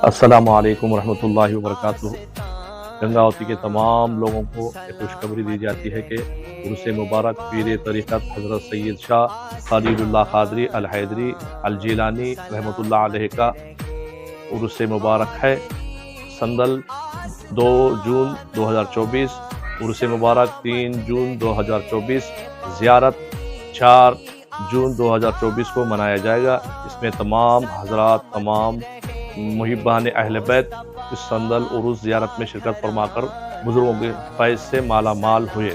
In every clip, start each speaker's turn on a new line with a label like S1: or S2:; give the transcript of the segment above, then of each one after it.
S1: अस्सलाम वालेकुम रहमतुल्लाहि व बरकातुहू गंगावती के तमाम लोगों को ये खुशखबरी दी जाती है कि उर्स मुबारक पीर तरीक़त हज़रत सैयद शाह खलीलुल्लाह कादरी अल हैदरी अल जीलानी रहमतुल्लाह अलैह का उर्स मुबारक है। संदल 2 जून 2024 उर्स मुबारक 3 जून 2024 ज़ियारत 4 जून 2024 को मनाया जाएगा। इसमें तमाम हजरात, तमाम محبان اہل بیت اس سندل عروس زیارت میں شرکت فرما کر
S2: بزرگوں کے فیض
S3: سے مالا مال ہوئے۔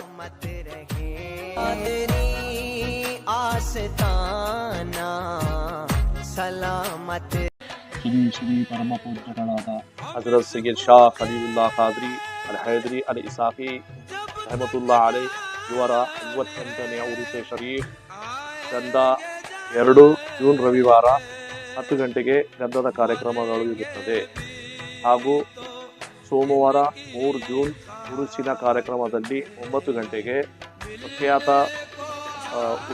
S1: حضرت سید شاہ خلیل اللہ قادری الحیدری الاسافی رحمۃ اللہ علیہ ಇವರ ಐವತ್ತೆಂಟನೇ ಉಡುಪೆ ಶರೀಫ್ ಚಂದ ಎರಡು ಜೂನ್ ರವಿವಾರ ಹತ್ತು ಗಂಟೆಗೆ ಗಂಧದ ಕಾರ್ಯಕ್ರಮಗಳು ಇರುತ್ತದೆ ಹಾಗೂ ಸೋಮವಾರ ಮೂರು ಜೂನ್ ಉರುಸಿನ ಕಾರ್ಯಕ್ರಮದಲ್ಲಿ ಒಂಬತ್ತು ಗಂಟೆಗೆ ಪ್ರಖ್ಯಾತ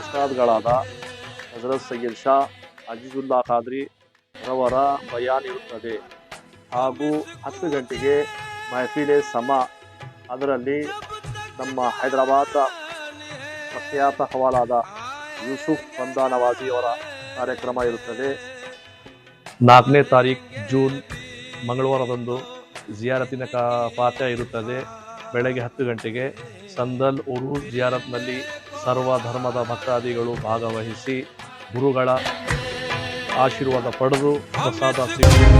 S1: ಉಸ್ತಾದ್ಗಳಾದ ಹಜರತ್ ಸೈಯದ್ ಶಾ ಅಜೀಜುಲ್ಲಾ ಖಾದ್ರಿ ರವರ ಬಯಾನ್ ಇರುತ್ತದೆ. ಹಾಗೂ ಹತ್ತು ಗಂಟೆಗೆ ಮಹಫಿಲೆ ಸಮ ಅದರಲ್ಲಿ ನಮ್ಮ ಹೈದರಾಬಾದ್ ಪ್ರಖ್ಯಾತ ಹವಾಲಾದ ಯೂಸುಫ್ ಬಂದಾನವಾಜಿಯವರ ಕಾರ್ಯಕ್ರಮ ಇರುತ್ತದೆ. ನಾಲ್ಕನೇ ತಾರೀಕು ಜೂನ್ ಮಂಗಳವಾರದಂದು ಜಿಯಾರತಿನ ಕಾ ಪಾಠ ಇರುತ್ತದೆ. ಬೆಳಗ್ಗೆ ಹತ್ತು ಗಂಟೆಗೆ ಸಂದಲ್ ಉರು ಜಿಯಾರತ್ನಲ್ಲಿ ಸರ್ವ ಧರ್ಮದ ಭಕ್ತಾದಿಗಳು ಭಾಗವಹಿಸಿ ಗುರುಗಳ ಆಶೀರ್ವಾದ ಪಡೆದು ಪ್ರಸಾದ ಸ್ವೀಕರಿಸಿ.